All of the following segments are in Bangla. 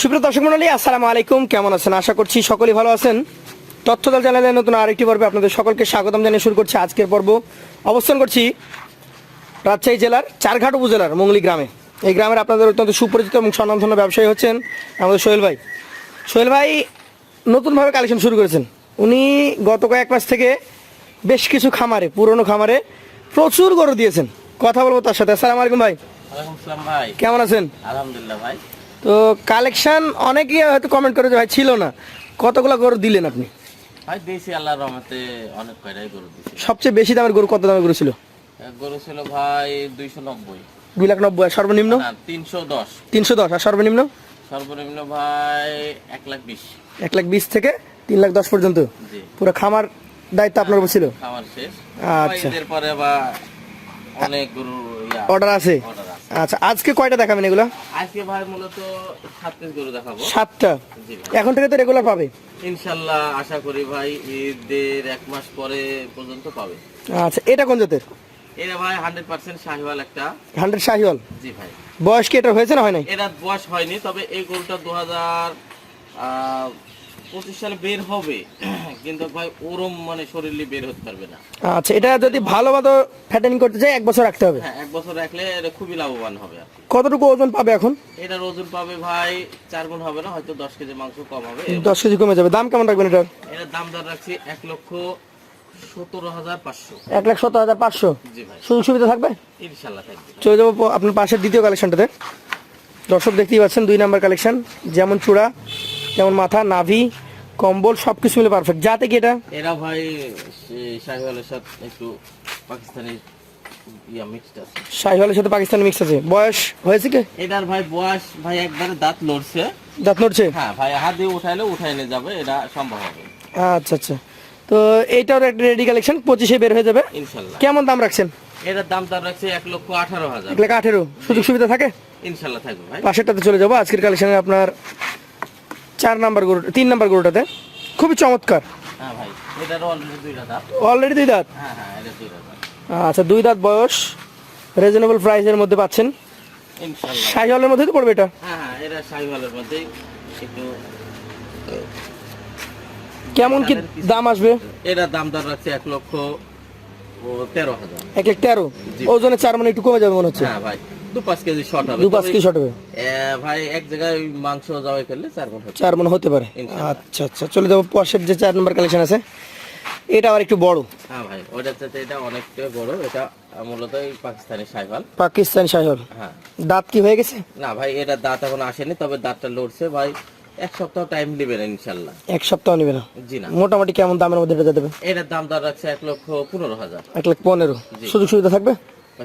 সুপ্রিয় দর্শক মন্ডলী আসসালামু আলাইকুম। কেমন আছেন? আশা করছি সকলেই ভালো আছেন। তথ্যদল চ্যানেলের নতুন আরেকটি পর্বে আপনাদের সকলকে স্বাগতম জানিয়ে শুরু করছি আজকের পর্ব। অবস্থান করছি রাজশাহী জেলার চারঘাট উপজেলার মঙ্গলি গ্রামে। এই গ্রামের আপনাদের অত্যন্ত সুপরিচিত এবং স্বনামধন্য ব্যবসায়ী হচ্ছেন আমাদের সোহেল ভাই। সোহেল ভাই নতুনভাবে কালেকশন শুরু করেছেন। উনি গত কয়েক মাস থেকে বেশ কিছু খামারে পুরনো খামারে প্রচুর গরু দিয়েছেন। কথা বলব তার সাথে। আসসালামু আলাইকুম ভাই। ভাই। কেমন আছেন? আলহামদুলিল্লাহ ভাই। তো কালেকশন অনেকেই হয়তো কমেন্ট করে যে ভাই ছিল না। কতগুলো গরু দিলেন আপনি? ভাই দিয়েছি আল্লাহর রহমতে অনেক কয়টাই গরু দিয়েছি সবচেয়ে বেশি দামের গরু কত দামের গরু ছিল? গরু ছিল ভাই দুইশো নব্বই। দুই লাখ নব্বই আর সর্বনিম্ন? তিনশো দশ। তিনশো দশ আর সর্বনিম্ন? সর্বনিম্ন ভাই এক লাখ বিশ। এক লাখ বিশ থেকে তিন লাখ দশ পর্যন্ত? জি। পুরো খামার দায়িত্ব আপনার উপর ছিল? খামার শেষ। আচ্ছা। এদের পরে বা অনেক গরু অর্ডার আছে? আচ্ছা আজকে কয়টা দেখাবেন এগুলো? আজকে ভাই মূলত সাত পিস গরু দেখাবো। সাতটা? জি এখন থেকে তো রেগুলার পাবে? ইনশাল্লাহ আশা করি ভাই ঈদের এক মাস পরে পর্যন্ত পাবে। আচ্ছা এটা কোন জাতের? এটা ভাই হান্ড্রেড পার্সেন্ট শাহিওয়াল একটা। হান্ড্রেড শাহিওয়াল? জি ভাই। বয়স কি এটা হয়েছে না হয় নাই? এটা বয়স হয়নি তবে এই গরুটা দু হাজার পঁচিশ সালে বের হবে। কিন্তু ভাই ওরম মানে শরীরে বের হতে পারবে না। আচ্ছা এটা যদি ভালো মতো ফ্যাটেনিং করতে চাই এক বছর রাখতে হবে। হ্যাঁ এক বছর রাখলে এটা খুবই লাভবান হবে আর কি। কতটুকু ওজন পাবে এখন? এটার ওজন পাবে ভাই চার গুণ হবে না হয়তো দশ কেজি মাংস কম হবে। দশ কেজি কমে যাবে। দাম কেমন রাখবেন এটার এটার দাম দর রাখছি এক লক্ষ সতেরো হাজার পাঁচশো। এক লাখ সত্তর হাজার পাঁচশো? জি ভাই। সুযোগ সুবিধা থাকবে? ইনশাল্লাহ থাকবে। চলে যাব প- আপনার পাশের দ্বিতীয় কালেকশনটাতে দর্শক দেখতেই পাচ্ছেন দুই নাম্বার কালেকশন যেমন চূড়া। যেমন মাথা নাভি কম্বল সব কিছু মিলে পারফেক্ট যাতে কি এটা? এরা ভাই শাহিওয়ালের সাথে একটু পাকিস্তানি ইয়া শাহিওয়ালের সাথে পাকিস্তানি মিক্স আছে। বয়স হয়েছে কি? এটার ভাই বয়স ভাই একবারে দাঁত লড়ছে দাঁত নড়ছে? হ্যাঁ ভাই হাত দিয়ে উঠাইলে উঠাই নিয়ে যাবে এটা সম্ভব হবে। আচ্ছা আচ্ছা। তো এইটার একটা রেডি কালেকশন পঁচিশে বের হয়ে যাবে। ইনশাল্লাহ। কেমন দাম রাখছেন? এটার দাম তার রাখছে এক লক্ষ আঠারো হাজার। এক লাখ আঠেরো। সুযোগ সুবিধা থাকে? ইনশাল্লাহ থাকবে ভাই। পাশেরটাতে চলে যাব। আজকের কালেকশনে আপনার চার নাম্বার গরু তিন নাম্বার গরুটাতে? খুবই চমৎকার। হ্যাঁ ভাই অলরেডি অলরেডি দুই দাঁত হ্যাঁ হ্যাঁ এটা আচ্ছা দুই দাঁত বয়স। রিজনেবল প্রাইসের মধ্যে পাচ্ছেন? শাহিওয়ালের মধ্যেই তো পড়বে এটা? হ্যাঁ হ্যাঁ এটা কেমন কি দাম আসবে? এটার দাম দর রাখছে এক লক্ষ ও তেরো হাজার। এক লাখ তেরো। ওজনে চার মানে একটু কমে যাবে মনে হচ্ছে। হ্যাঁ ভাই। দু পাঁচ কেজি শর্ট হবে। দু পাঁচ তবে, শর্ট হবে? ভাই এক জায়গায় মাংস জবাই করলে চার গুণ চার মনে হতে পারে। আচ্ছা আচ্ছা চলে যাব পাশের যে চার নম্বর কালেকশন আছে। এটা আবার একটু বড়। হ্যাঁ ভাই ওটার চাইতে এটা অনেকটা বড়। এটা মূলত পাকিস্তানি শাহিওয়াল পাকিস্তানি হ্যাঁ। দাঁত কি হয়ে গেছে? না ভাই এটা দাঁত এখন আসেনি তবে দাঁতটা লড়ছে। ভাই এক সপ্তাহ টাইম নেবে না ইনশাল্লাহ। এক সপ্তাহ নেবে না? জি না। মোটামুটি কেমন দামের মধ্যে এটা দেবে? এটার দাম দর রাখছে এক লক্ষ পনেরো হাজার। এক লক্ষ পনেরো। সুযোগ সুবিধা থাকবে?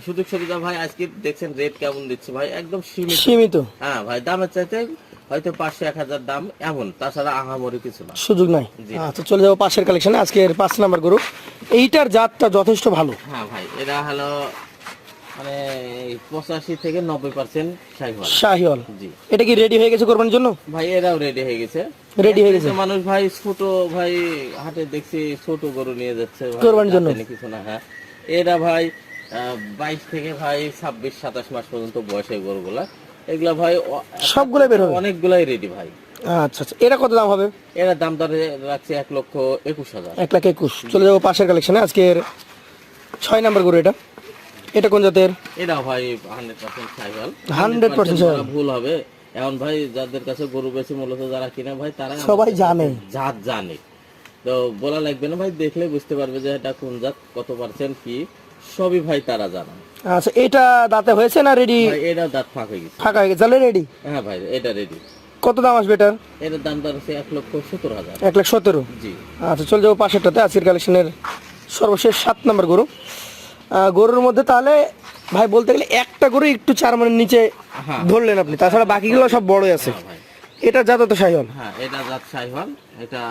সুযোগ সুবিধা ভাই আজকে দেখছেন রেট কেমন দিচ্ছে ভাই? একদম সীমিত। সীমিত। হ্যাঁ ভাই দামের চাইতে হয়তো পাঁচশো এক হাজার দাম এমন তাছাড়া আহামরি কিছু না। সুযোগ নাই। আচ্ছা চলে যাব পাশের কালেকশনে আজকের পাঁচ নাম্বার গরু। এইটার জাতটা যথেষ্ট ভালো। হ্যাঁ ভাই এটা হলো মানে পঁচাশি থেকে নব্বই পার্সেন্ট শাহিওয়াল। শাহিওয়াল। জি। এটা কি রেডি হয়ে গেছে কোরবানির জন্য? ভাই এরাও রেডি হয়ে গেছে। Ready হয়ে গেছে। মানুষ ভাই ছোট ভাই হাটে দেখছি ছোট গরু নিয়ে যাচ্ছে কোরবানির জন্য। কিছু না হ্যাঁ। এরা ভাই বাইশ থেকে ভাই ছাব্বিশ সাতাশ মাস পর্যন্ত বয়সের গরুগুলা। এগুলা ভাই সবগুলাই বের হবে? অনেকগুলাই রেডি ভাই। আচ্ছা আচ্ছা। এটা কত দাম হবে? এরা দাম দরে রাখছে এক লক্ষ একুশ হাজার। এক লাখ একুশ। চলে যাব পাশের কালেকশনে আজকের ছয় নাম্বার গরু এটা। এটা কোন জাতের? এরাও ভাই হান্ড্রেড পার্সেন্ট সাইকেল 100% সাইকেল। ভুল হবে। এখন ভাই যাদের কাছে গরু বেশি মূলত যারা কিনে ভাই তারা সবাই জানে। জাত জানে। তো বলা লাগবে না ভাই দেখলে বুঝতে পারবে যে এটা কোন জাত কত পার্সেন্ট কি। সবই ভাই তারা জানা। আচ্ছা এটা দাঁতে হয়েছে না রেডি এটা দাঁত ফাঁক হয়ে গেছে। ফাঁকা হয়ে গেছে। তাহলে রেডি হ্যাঁ ভাই এটা রেডি কত দাম আসবে এটার? এটার দাম দর হচ্ছে এক লক্ষ সত্তর হাজার। এক লাখ সতেরো জি। আচ্ছা চলে যাব পাশেরটাতে আজকের কালেকশনের সর্বশেষ সাত নম্বর গরু। আহ, গরুর মধ্যে তাহলে ভাই বলতে গেলে একটা গরু একটু চার মনের নিচে হ্যাঁ। ধরলেন আপনি তাছাড়া বাকিগুলো সব বড়ই আছে। হ্যাঁ ভাই। এটা যত তো সাইহল? হ্যাঁ এটা জাত সাইহল। এটা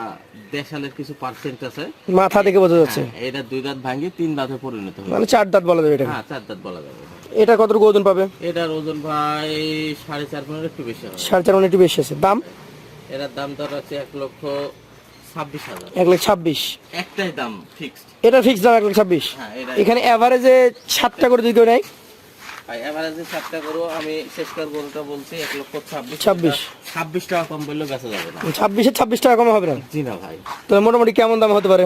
দেশালের কিছু পার্সেন্ট আছে। মাথা থেকে বোঝা যাচ্ছে। হ্যাঁ, এটা দুই দাঁত ভাঙে তিন দাঁতে পরিণত হবে মানে চার দাঁত বলা যাবে এটা হ্যাঁ চার দাঁত বলা যাবে। এটা কতটুকু ওজন পাবে? এটার ওজন ভাই সাড়ে চার পনেরো একটু বেশি হবে। সাড়ে চার মনে একটু বেশি আছে। দাম? এটার দাম দর আছে এক লক্ষ ছাব্বিশ হাজার। এক লাখ ছাব্বিশ। একটাই দাম ফিক্সড এটা ফিক্স দাম এক লাখ ছাব্বিশ। হ্যাঁ এখানে অ্যাভারেজে সাতটা করে যদি কেউ নেয়? ভাই এভারেজে সাতটা গরু আমি শেষকার গরুটা বলছি এক লক্ষ ছাব্বিশ 26 ছাব্বিশ টাকা কম বললেও বেচা যাবে না। ছাব্বিশে ছাব্বিশ টাকা কমে হবে না? জি না ভাই। তাহলে মোটামুটি কেমন দাম হতে পারে?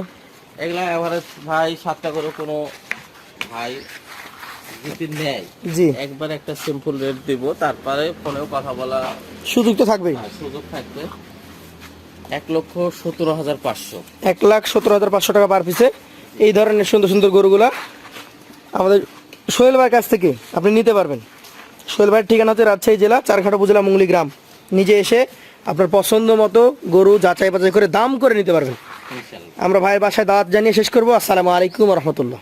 এগুলা এভারেজ ভাই সাতটা গরু কোনো ভাই যদি নেয় জি। একবার একটা সিম্পল রেট দিব তারপরে ফোনেও কথা বলা সুযোগ তো থাকবেই। সুযোগ থাকবে। এক লক্ষ সতেরো হাজার পাঁচশো। এক লাখ সতেরো হাজার পাঁচশো টাকা পার পিসে এই ধরনের সুন্দর সুন্দর গরুগুলা আমাদের সোহেল ভাইয়ের কাছ থেকে আপনি নিতে পারবেন। সোহেল ভাইয়ের ঠিকানা হচ্ছে রাজশাহী জেলা চারঘাট উপজেলা মুঙ্গলি গ্রাম। নিজে এসে আপনার পছন্দ মতো গরু যাচাই বাচাই করে দাম করে নিতে পারবেন। আমরা ভাইয়ের বাসায় দাওয়াত জানিয়ে শেষ করব। আসসালামু আলাইকুম রহমতুল্লাহ।